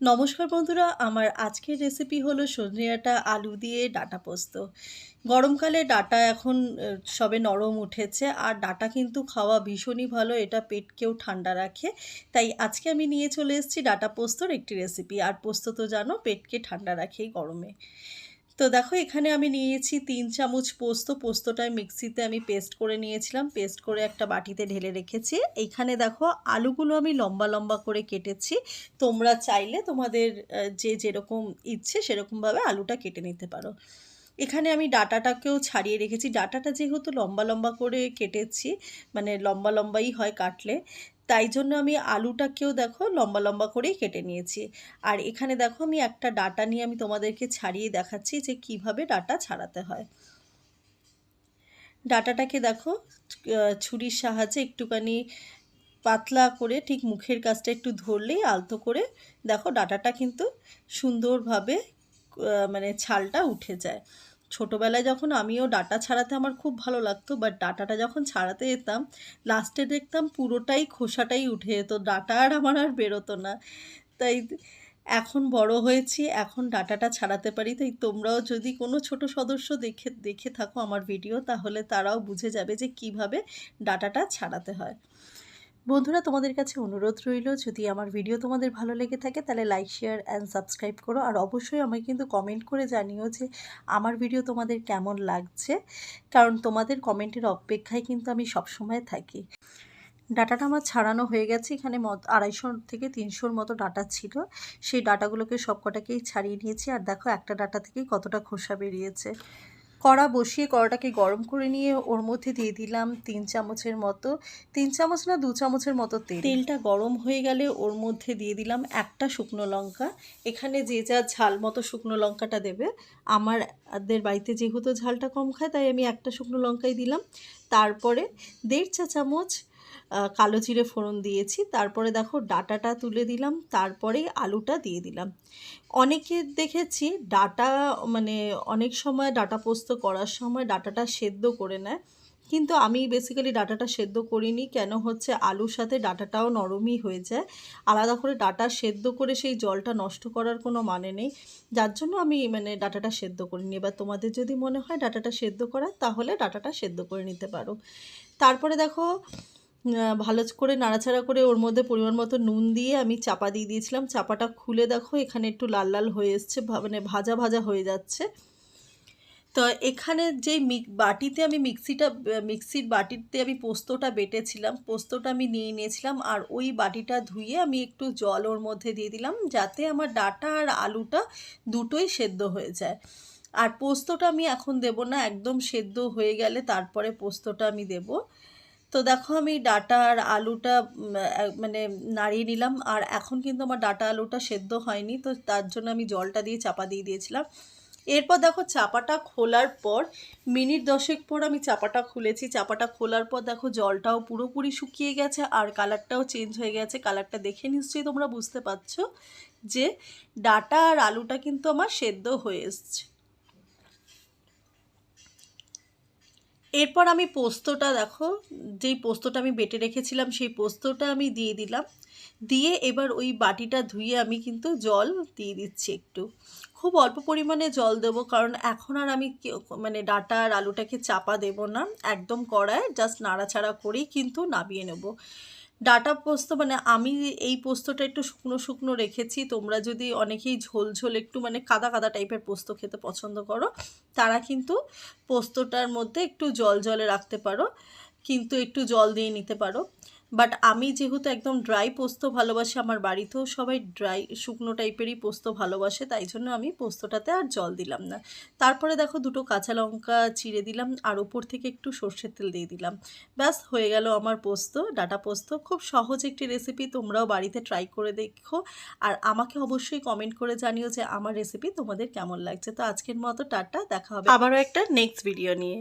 নমস্কার বন্ধুরা, আমার আজকের রেসিপি হলো সজনে ডাঁটা আলু দিয়ে ডাটা পোস্ত। গরমকালে ডাটা এখন সবে নরম উঠেছে আর ডাটা কিন্তু খাওয়া ভীষণই ভালো, এটা পেটকেও ঠান্ডা রাখে। তাই আজকে আমি নিয়ে চলে এসেছি ডাটা পোস্তর একটি রেসিপি আর পোস্ত তো জানো, পেটকে ঠান্ডা রাখে গরমে। তো দেখো, এখানে আমি নিয়েছি তিন চামচ পোস্ত। পোস্তটায় মিক্সিতে আমি পেস্ট করে নিয়েছিলাম। পেস্ট করে একটা বাটিতে ঢেলে রেখেছি। এইখানে দেখো, আলুগুলো আমি লম্বা লম্বা করে কেটেছি। তোমরা চাইলে তোমাদের যে যেরকম ইচ্ছে সেরকমভাবে আলুটা কেটে নিতে পারো। এখানে আমি ডাটাটাকেও ছাড়িয়ে রেখেছি। ডাটাটা যেহেতু লম্বা লম্বা করে কেটেছি মানে লম্বা লম্বাই হয় কাটলে তাই জন্য আমি আলুটাকেও দেখো লম্বা লম্বা করেই কেটে নিয়েছি। আর এখানে দেখো আমি একটা ডাটা নিয়ে আমি তোমাদেরকে ছাড়িয়ে দেখাচ্ছি যে কীভাবে ডাটা ছাড়াতে হয়। ডাটাটাকে দেখো ছুরির সাহায্যে একটুখানি পাতলা করে ঠিক মুখের কাছটা একটু ধরলেই আলতো করে দেখো ডাটাটা কিন্তু সুন্দরভাবে মানে ছালটা উঠে যায়। ছোটোবেলায় যখন আমিও ডাটা ছাড়াতে আমার খুব ভালো লাগতো বাট ডাটাটা যখন ছাড়াতে যেতাম লাস্টে দেখতাম পুরোটাই খোসাটাই উঠে যেত, ডাটা আর আমার আর বেরোতো না। তাই এখন বড় হয়েছি, এখন ডাটাটা ছাড়াতে পারি। তাই তোমরাও যদি কোনো ছোট সদস্য দেখে দেখে থাকো আমার ভিডিও তাহলে তারাও বুঝে যাবে যে কীভাবে ডাটাটা ছাড়াতে হয়। বন্ধুরা, তোমাদের কাছে অনুরোধ রইল, যদি আমার ভিডিও তোমাদের ভালো লেগে থাকে, তাহলে লাইক শেয়ার অ্যান্ড সাবস্ক্রাইব করো। আর অবশ্যই আমাকে কিন্তু কমেন্ট করে জানিও যে আমার ভিডিও তোমাদের কেমন লাগছে, কারণ তোমাদের কমেন্টের অপেক্ষায় কিন্তু আমি সবসময় থাকি। ডাটাটা আমার ছাড়ানো হয়ে গেছে, এখানে মত আড়াইশো থেকে তিনশোর মতো ডাটা ছিল। সেই ডাটাগুলোকে সব কটাকেই ছাড়িয়ে নিয়েছি। আর দেখো, একটা ডাটা থেকেই কতটা খোসা বেরিয়েছে। কড়া বসিয়ে কড়াটাকে গরম করে নিয়ে ওর মধ্যে দিয়ে দিলাম তিন চামচের মতো, তিন চামচ না দু চামচের মতো তেল। তেলটা গরম হয়ে গেলে ওর মধ্যে দিয়ে দিলাম একটা শুকনো লঙ্কা। এখানে যে যা ঝাল মতো শুকনো লঙ্কাটা দেবে, আমাদের বাড়িতে যেহেতু ঝালটা কম খায়, তাই আমি একটা শুকনো লঙ্কাই দিলাম। তারপরে দেড় চা চামচ কালো জিরে ফোড়ন দিয়েছি। তারপরে দেখো ডাটাটা তুলে দিলাম, তারপরে আলুটা দিয়ে দিলাম। অনেকে দেখেছি ডাটা মানে অনেক সময় ডাটা পোস্ত করার সময় ডাটাটা সেদ্ধ করে নেয়, কিন্তু আমি বেসিক্যালি ডাটাটা সেদ্ধ করিনি, কেন হচ্ছে আলুর সাথে ডাটাটাও নরমই হয়ে যায়। আলাদা করে ডাটা সেদ্ধ করে সেই জলটা নষ্ট করার কোনো মানে নেই, যার জন্য আমি মানে ডাটাটা সেদ্ধ করিনি। এবার তোমাদের যদি মনে হয় ডাটাটা সেদ্ধ করার, তাহলে ডাটাটা সেদ্ধ করে নিতে পারো। তারপরে দেখো ভালো করে, নাড়াচাড়া করে ওর মধ্যে পরিমাণ মতো নুন দিয়ে আমি চাপা দিয়ে দিয়েছিলাম। চাপাটা খুলে দেখো, এখানে একটু লাল লাল হয়ে এসছে মানে ভাজা ভাজা হয়ে যাচ্ছে। তো এখানে যে বাটিতে আমি মিক্সিটা, মিক্সির বাটিতে আমি পোস্তটা বেটেছিলাম। পোস্তটা আমি নিয়ে নিয়েছিলাম আর ওই বাটিটা ধুয়ে আমি একটু জল ওর মধ্যে দিয়ে দিলাম যাতে আমার ডাটা আর আলুটা দুটোই সেদ্ধ হয়ে যায়। আর পোস্তটা আমি এখন দেব না, একদম সেদ্ধ হয়ে গেলে তারপরে পোস্তটা আমি দেব। তো দেখো আমি ডাটা আর আলুটা মানে নাড়িয়ে নিলাম। আর এখন কিন্তু আমার ডাটা আলুটা সেদ্ধ হয়নি, তো তার জন্য আমি জলটা দিয়ে চাপা দিয়ে দিয়েছিলাম। এরপর দেখো চাপাটা খোলার পর, মিনিট দশেক পর আমি চাপাটা খুলেছি। চাপাটা খোলার পর দেখো জলটাও পুরোপুরি শুকিয়ে গেছে আর কালারটাও চেঞ্জ হয়ে গেছে। কালারটা দেখে নিশ্চয়ই তোমরা বুঝতে পারছ যে ডাটা আর আলুটা কিন্তু আমার সেদ্ধ হয়ে এসছে। এরপর আমি পোস্তটা দেখো, যেই পোস্তটা আমি বেটে রেখেছিলাম সেই পোস্তটা আমি দিয়ে দিলাম। দিয়ে এবার ওই বাটিটা ধুয়ে আমি কিন্তু জল দিয়ে দিচ্ছি একটু। খুব অল্প পরিমাণে জল দেব কারণ এখন আর আমি মানে ডাটা আর আলুটাকে চাপা দেব না। একদম কড়ায় জাস্ট নাড়াছাড়া করেই কিন্তু নামিয়ে নেব। ডাটা পোস্ত মানে আমি এই পোস্তটা একটু শুকনো শুকনো রেখেছি। তোমরা যদি অনেকেই ঝোল ঝোল একটু মানে কাদা কাদা টাইপের পোস্ত খেতে পছন্দ করো, তারা কিন্তু পোস্তটার মধ্যে একটু জল জলে রাখতে পারো, কিন্তু একটু জল দিয়ে নিতে পারো। বাট আমি যেহেতু একদম ড্রাই পোস্ত ভালোবাসি, আমার বাড়িতেও সবাই ড্রাই শুকনো টাইপেরই পোস্ত ভালোবাসে, তাই জন্য আমি পোস্তটাতে আর জল দিলাম না। তারপরে দেখো দুটো কাঁচা লঙ্কা চিড়ে দিলাম, আর ওপর থেকে একটু সর্ষের তেল দিয়ে দিলাম। ব্যাস, হয়ে গেল আমার পোস্ত, ডাটা পোস্ত। খুব সহজ একটি রেসিপি তোমরাও বাড়িতে ট্রাই করে দেখো। আর আমাকে অবশ্যই কমেন্ট করে জানিও যে আমার রেসিপি তোমাদের কেমন লাগছে। তো আজকের মতো টাটা, দেখা হবে। আবারও একটা নেক্সট ভিডিও নিয়ে।